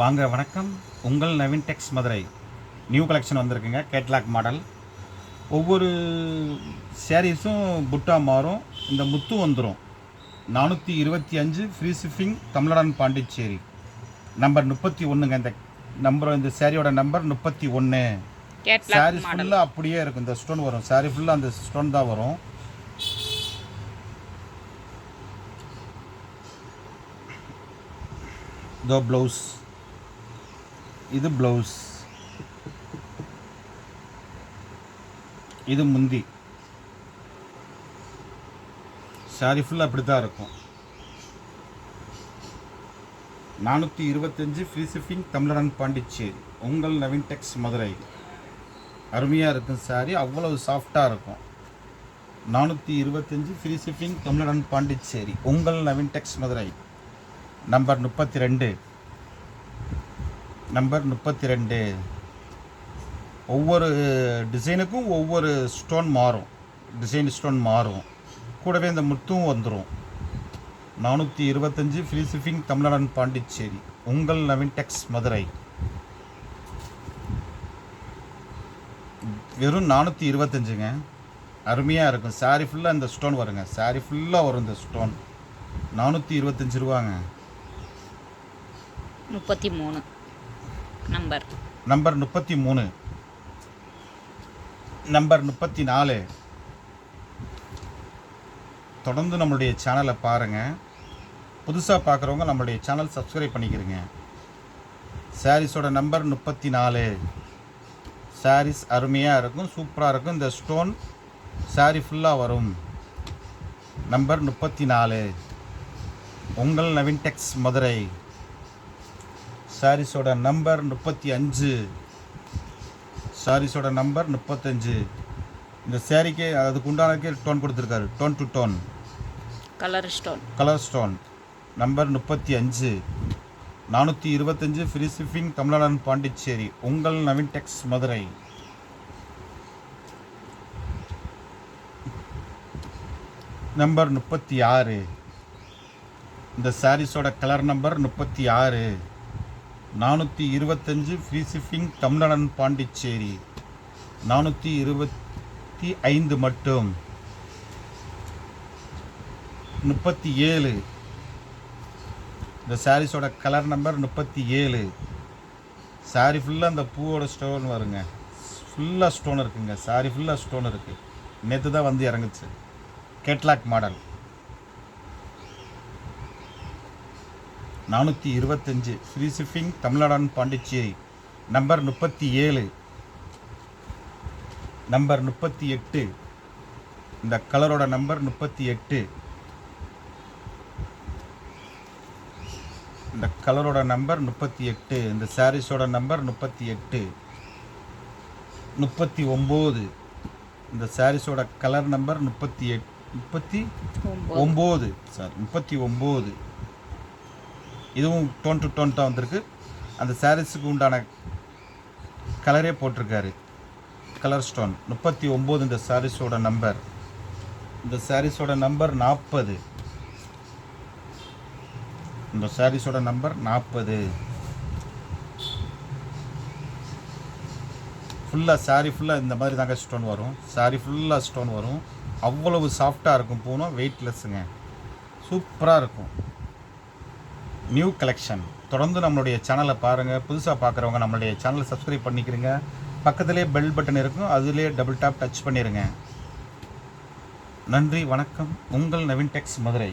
வாங்க வணக்கம். உங்கள் Naveen Tex Madurai. New collection வந்திருக்குங்க கேட்லாக் மாடல் ஒவ்வொரு சாரீஸும் புட்டா மாறும் இந்த முத்து வந்துடும் நானூற்றி இருபத்தி அஞ்சு free shipping Tamil Nadu Pondicherry. Number முப்பத்தி ஒன்றுங்க இந்த நம்பர் இந்த சாரியோட நம்பர் முப்பத்தி ஒன்று சாரீஸ் ஃபுல்லாக அப்படியே இருக்கும் இந்த ஸ்டோன் வரும். சாரி ஃபுல்லாக அந்த ஸ்டோன் தான் வரும். இதோ ப்ளவுஸ் இது ப்ளவுஸ் இது முந்தி. சாரி ஃபுல்லாக அப்படி தான் இருக்கும். நானூற்றி இருபத்தஞ்சி ஃப்ரீ ஷிப்பிங் தமிழரன் பாண்டிச்சேரி. உங்கள் நவீன் டெக்ஸ் மதுரை. அருமையாக இருக்கும் சாரி அவ்வளவு சாஃப்டாக இருக்கும். நானூற்றி இருபத்தஞ்சி ஃப்ரீ ஷிப்பிங் தமிழரன் பாண்டிச்சேரி. உங்கள் நவீன் டெக்ஸ் மதுரை. நம்பர் முப்பத்தி ரெண்டு. நம்பர் முப்பத்தி ரெண்டு ஒவ்வொரு டிசைனுக்கும் ஒவ்வொரு ஸ்டோன் மாறும். டிசைன் ஸ்டோன் மாறும். கூடவே இந்த முத்தும் வந்துடும் நானூற்றி இருபத்தஞ்சி ஃப்ரீ ஷிப்பிங் பாண்டிச்சேரி. உங்கள் நவீன் டெக்ஸ் மதுரை. வெறும் நானூற்றி இருபத்தஞ்சுங்க. அருமையாக இருக்கும். சாரி ஃபுல்லாக இந்த ஸ்டோன் வருங்க. சாரி ஃபுல்லாக வரும் இந்த ஸ்டோன் நானூற்றி இருபத்தஞ்சி ரூபாங்க. முப்பத்தி மூணு நம்பர். நம்பர் முப்பத்தி மூணு. நம்பர் முப்பத்தி நாலு. தொடர்ந்து நம்மளுடைய சேனலை பாருங்கள் புதுசாக பார்க்குறவங்க நம்மளுடைய சேனல் சப்ஸ்கிரைப் பண்ணிக்கிறங்க சாரீஸோட நம்பர் முப்பத்தி நாலு. சாரீஸ் அருமையாக இருக்கும் சூப்பராக இருக்கும். இந்த ஸ்டோன் சாரி ஃபுல்லாக வரும். நம்பர் முப்பத்தி நாலு. உங்கள் நவீன் டெக்ஸ் மதுரை. சாரீஸோட நம்பர் முப்பத்தி அஞ்சு. சாரீஸோட நம்பர் முப்பத்தஞ்சு இந்த சாரிக்கே அதுக்கு உண்டானக்கே டோன் கொடுத்துருக்காரு. Tone to tone. Colour stone. Colour stone. Number முப்பத்தி அஞ்சு. நானூற்றி இருபத்தஞ்சு ஃப்ரீ ஷிப்பிங் தமிழ்நாடு பாண்டிச்சேரி. உங்கள் நவீன் டெக்ஸ் மதுரை. நம்பர் முப்பத்தி ஆறு. இந்த சாரீஸோட கலர் நம்பர் முப்பத்தி ஆறு. நானூற்றி இருபத்தஞ்சு ஃப்ரீ ஷிப்பிங் தமிழ்நாடு பாண்டிச்சேரி. நானூற்றி இருபத்தி ஐந்து மட்டும். முப்பத்தி ஏழு. இந்த சாரீஸோட கலர் நம்பர் முப்பத்தி ஏழு. சாரி ஃபுல்லாக அந்த பூவோட ஸ்டோன் வருங்க. ஃபுல்லாக ஸ்டோன் இருக்குங்க. சாரி ஃபுல்லாக ஸ்டோன் இருக்குது நேற்று தான் வந்து இறங்குச்சு. கேட்லாக் மாடல் நானூற்றி இருபத்தஞ்சு free shipping Tamil Nadu Pondicherry. Number முப்பத்தி ஏழு. நம்பர் முப்பத்தி எட்டு. இந்த கலரோட நம்பர் முப்பத்தி எட்டு. இந்த கலரோட நம்பர் முப்பத்தி எட்டு. இந்த சாரீஸோட நம்பர் முப்பத்தி எட்டு. முப்பத்தி ஒம்பது. இந்த சாரீஸோட கலர் நம்பர் முப்பத்தி எட் முப்பத்தி ஒம்பது ஒம்பது. சாரி முப்பத்தி ஒம்பது. இதுவும் டோன் டு டோன் தான் வந்திருக்கு. அந்த சாரீஸுக்கு உண்டான கலரே போட்டிருக்காரு. கலர் ஸ்டோன் முப்பத்தி ஒம்பது இந்த சாரீஸோட நம்பர் இந்த சாரீஸோட நம்பர் நாற்பது. இந்த சாரீஸோட நம்பர் நாற்பது. ஃபுல்லாக சாரி ஃபுல்லாக இந்த மாதிரி தாங்க ஸ்டோன் வரும். சாரி ஃபுல்லாக ஸ்டோன் வரும். அவ்வளவு சாஃப்டாக இருக்கும். பூனும் வெயிட்லெஸ்ஸுங்க சூப்பராக இருக்கும். நியூ கலெக்ஷன் தொடர்ந்து நம்மளுடைய சேனலை பாருங்கள் புதுசாக பார்க்குறவங்க நம்மளுடைய சேனலை சப்ஸ்கிரைப் பண்ணிக்கிறீங்க பக்கத்துலேயே பெல் பட்டன் இருக்கும். அதுலேயே டபுள் டாப் டச் பண்ணிடுங்க நன்றி வணக்கம். உங்கள் நவீன் டெக்ஸ் மதுரை.